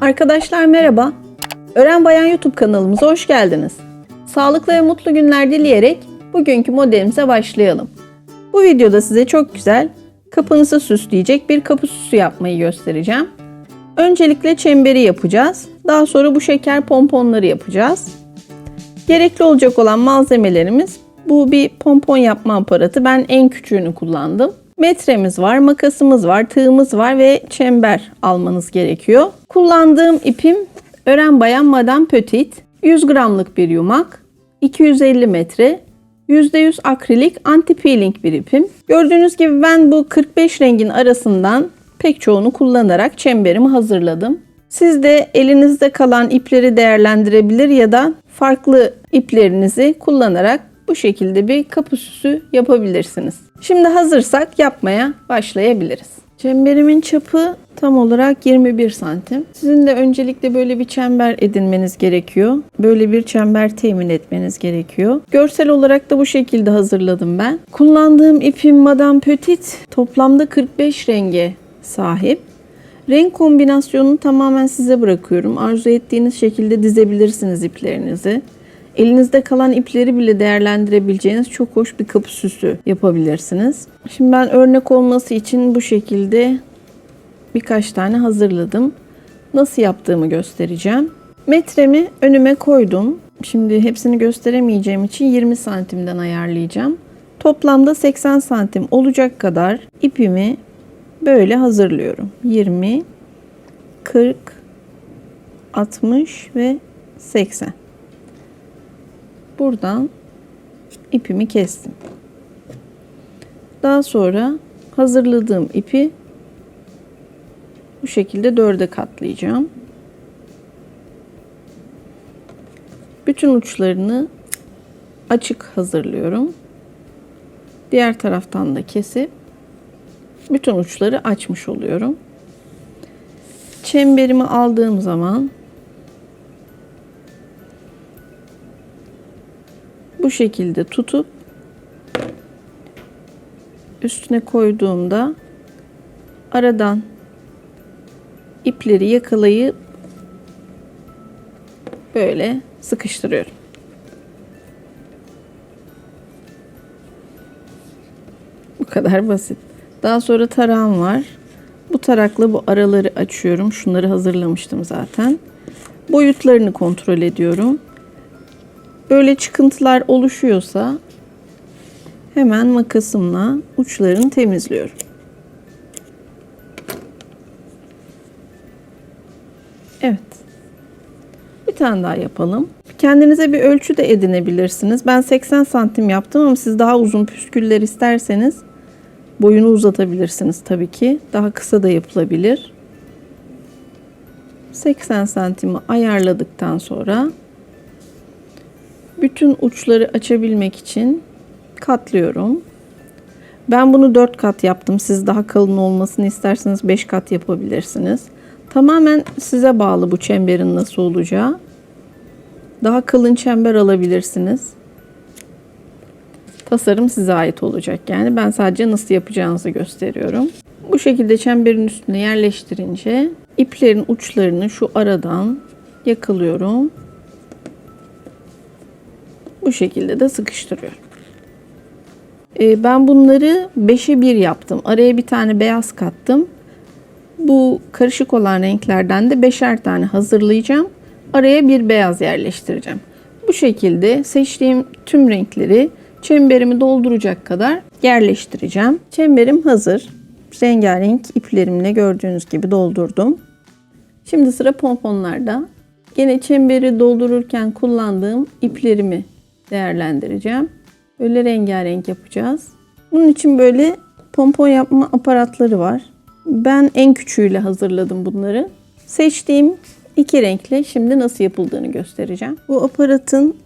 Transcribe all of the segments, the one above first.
Arkadaşlar merhaba. Ören Bayan YouTube kanalımıza hoş geldiniz. Sağlıklı ve mutlu günler dileyerek bugünkü modelimize başlayalım. Bu videoda size çok güzel kapınızı süsleyecek bir kapı süsü yapmayı göstereceğim. Öncelikle çemberi yapacağız. Daha sonra bu şeker pomponları yapacağız. Gerekli olacak olan malzemelerimiz bu bir pompon yapma aparatı. Ben en küçüğünü kullandım. Metremiz var, makasımız var, tığımız var ve çember almanız gerekiyor. Kullandığım ipim Ören Bayan Madame Petit. 100 gramlık bir yumak, 250 metre, %100 akrilik anti peeling bir ipim. Gördüğünüz gibi ben bu 45 rengin arasından pek çoğunu kullanarak çemberimi hazırladım. Siz de elinizde kalan ipleri değerlendirebilir ya da farklı iplerinizi kullanarak bu şekilde bir kapı süsü yapabilirsiniz. Şimdi hazırsak yapmaya başlayabiliriz. Çemberimin çapı tam olarak 21 santim. Sizin de öncelikle böyle bir çember edinmeniz gerekiyor. Böyle bir çember temin etmeniz gerekiyor. Görsel olarak da bu şekilde hazırladım ben. Kullandığım ipim Madame Petit toplamda 45 renge sahip. Renk kombinasyonunu tamamen size bırakıyorum. Arzu ettiğiniz şekilde dizebilirsiniz iplerinizi. Elinizde kalan ipleri bile değerlendirebileceğiniz çok hoş bir kapı süsü yapabilirsiniz. Şimdi ben örnek olması için bu şekilde birkaç tane hazırladım. Nasıl yaptığımı göstereceğim. Metremi önüme koydum. Şimdi hepsini gösteremeyeceğim için 20 santimden ayarlayacağım. Toplamda 80 santim olacak kadar ipimi böyle hazırlıyorum. 20, 40, 60 ve 80. Buradan ipimi kestim. Daha sonra hazırladığım ipi bu şekilde dörde katlayacağım. Bütün uçlarını açık hazırlıyorum. Diğer taraftan da kesip bütün uçları açmış oluyorum. Çemberimi aldığım zaman bu şekilde tutup üstüne koyduğumda aradan ipleri yakalayıp böyle sıkıştırıyorum. Bu kadar basit. Daha sonra tarağım var. Bu tarakla bu araları açıyorum. Şunları hazırlamıştım zaten. Boyutlarını kontrol ediyorum. Böyle çıkıntılar oluşuyorsa hemen makasımla uçlarını temizliyorum. Evet. Bir tane daha yapalım. Kendinize bir ölçü de edinebilirsiniz. Ben 80 santim yaptım ama siz daha uzun püsküller isterseniz boyunu uzatabilirsiniz tabii ki. Daha kısa da yapılabilir. 80 santimi ayarladıktan sonra bütün uçları açabilmek için katlıyorum. Ben bunu 4 kat yaptım. Siz daha kalın olmasını isterseniz 5 kat yapabilirsiniz. Tamamen size bağlı bu çemberin nasıl olacağı. Daha kalın çember alabilirsiniz. Tasarım size ait olacak. Yani ben sadece nasıl yapacağınızı gösteriyorum. Bu şekilde çemberin üstüne yerleştirince iplerin uçlarını şu aradan yakalıyorum. Şekilde de sıkıştırıyorum. Ee, ben bunları 5'e 1 yaptım. Araya bir tane beyaz kattım. Bu karışık olan renklerden de beşer tane hazırlayacağım. Araya bir beyaz yerleştireceğim. Bu şekilde seçtiğim tüm renkleri çemberimi dolduracak kadar yerleştireceğim. Çemberim hazır. Rengarenk iplerimle gördüğünüz gibi doldurdum. Şimdi sıra pomponlarda. Gene çemberi doldururken kullandığım iplerimi değerlendireceğim. Böyle rengarenk yapacağız. Bunun için böyle pompon yapma aparatları var. Ben en küçüğüyle hazırladım bunları. Seçtiğim iki renkle şimdi nasıl yapıldığını göstereceğim. Bu aparatın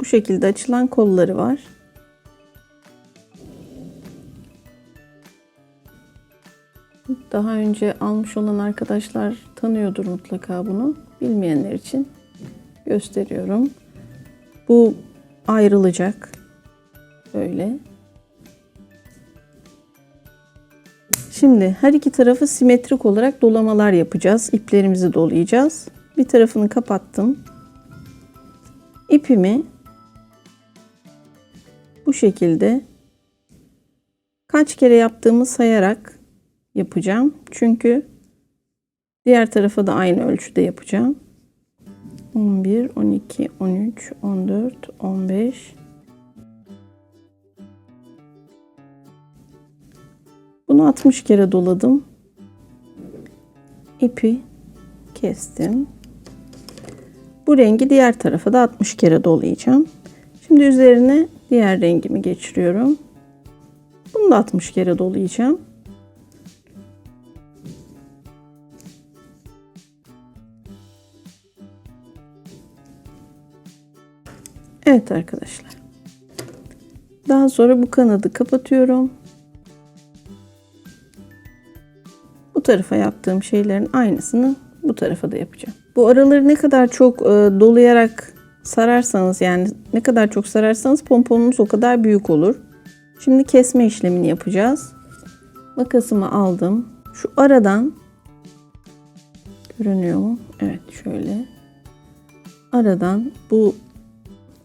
bu şekilde açılan kolları var. Daha önce almış olan arkadaşlar tanıyordur mutlaka bunu. Bilmeyenler için gösteriyorum. Bu ayrılacak. Böyle. Şimdi her iki tarafı simetrik olarak dolamalar yapacağız. İplerimizi dolayacağız. Bir tarafını kapattım. İpimi bu şekilde kaç kere yaptığımı sayarak yapacağım. Çünkü diğer tarafa da aynı ölçüde yapacağım. 11, 12, 13, 14, 15. Bunu 60 kere doladım. İpi kestim. Bu rengi diğer tarafa da 60 kere dolayacağım. Şimdi üzerine diğer rengimi geçiriyorum. Bunu da 60 kere dolayacağım. Evet arkadaşlar. Daha sonra bu kanadı kapatıyorum. Bu tarafa yaptığım şeylerin aynısını bu tarafa da yapacağım. Bu araları ne kadar çok e, dolayarak sararsanız yani ne kadar çok sararsanız pomponunuz o kadar büyük olur. Şimdi kesme işlemini yapacağız. Makasımı aldım. Şu aradan görünüyor mu? Evet şöyle. Aradan bu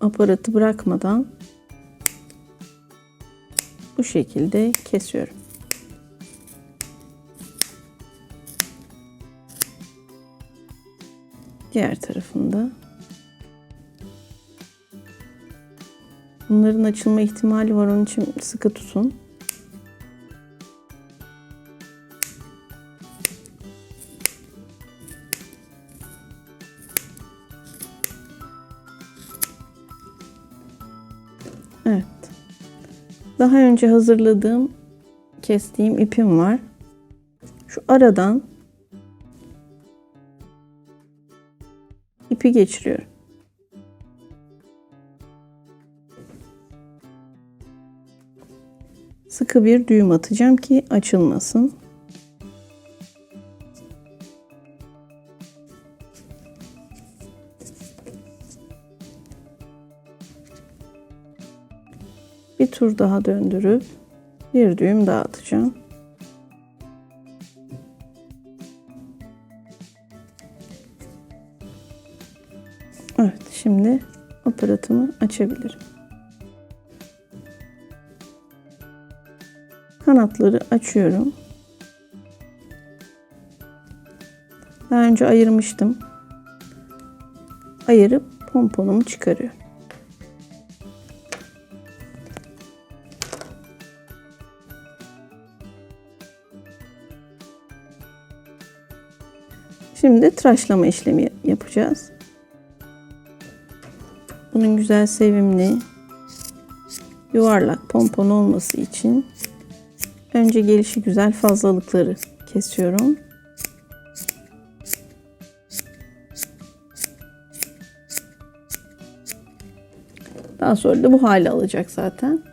aparatı bırakmadan bu şekilde kesiyorum. Diğer tarafında. Bunların açılma ihtimali var onun için sıkı tutun. Daha önce hazırladığım, kestiğim ipim var. Şu aradan ipi geçiriyorum. Sıkı bir düğüm atacağım ki açılmasın. Bir tur daha döndürüp bir düğüm daha atacağım. Evet, şimdi aparatımı açabilirim. Kanatları açıyorum. Daha önce ayırmıştım. Ayırıp pomponumu çıkarıyorum. Şimdi tıraşlama işlemi yapacağız. Bunun güzel sevimli yuvarlak pompon olması için önce gelişi güzel fazlalıkları kesiyorum. Daha sonra da bu hale alacak zaten.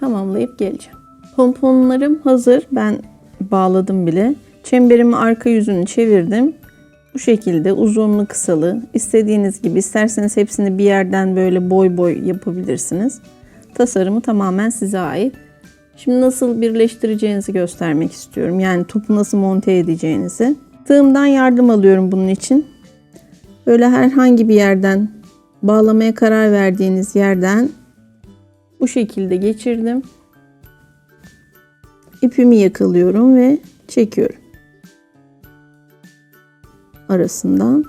Tamamlayıp geleceğim. Pomponlarım hazır. Ben bağladım bile. Çemberimin arka yüzünü çevirdim. Bu şekilde uzunlu kısalı istediğiniz gibi isterseniz hepsini bir yerden böyle boy boy yapabilirsiniz. Tasarımı tamamen size ait. Şimdi nasıl birleştireceğinizi göstermek istiyorum. Yani topu nasıl monte edeceğinizi. Tığımdan yardım alıyorum bunun için. Böyle herhangi bir yerden bağlamaya karar verdiğiniz yerden bu şekilde geçirdim. İpimi yakalıyorum ve çekiyorum arasından.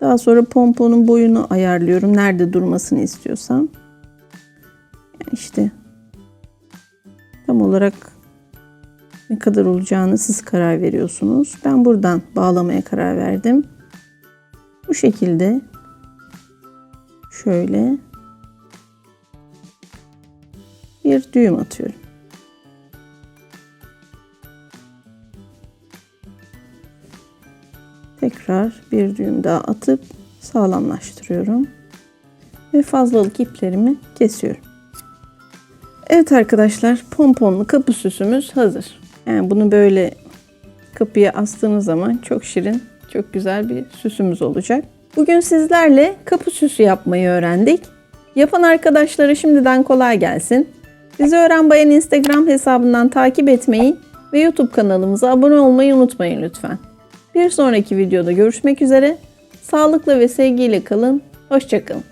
Daha sonra pomponun boyunu ayarlıyorum. Nerede durmasını istiyorsam. Yani işte tam olarak ne kadar olacağını siz karar veriyorsunuz. Ben buradan bağlamaya karar verdim. Bu şekilde şöyle bir düğüm atıyorum. Tekrar bir düğüm daha atıp sağlamlaştırıyorum. Ve fazlalık iplerimi kesiyorum. Evet arkadaşlar pomponlu kapı süsümüz hazır. Yani bunu böyle kapıya astığınız zaman çok şirin, çok güzel bir süsümüz olacak. Bugün sizlerle kapı süsü yapmayı öğrendik. Yapan arkadaşlara şimdiden kolay gelsin. Bizi Öğren Bayan Instagram hesabından takip etmeyi ve YouTube kanalımıza abone olmayı unutmayın lütfen. Bir sonraki videoda görüşmek üzere. Sağlıkla ve sevgiyle kalın. Hoşçakalın.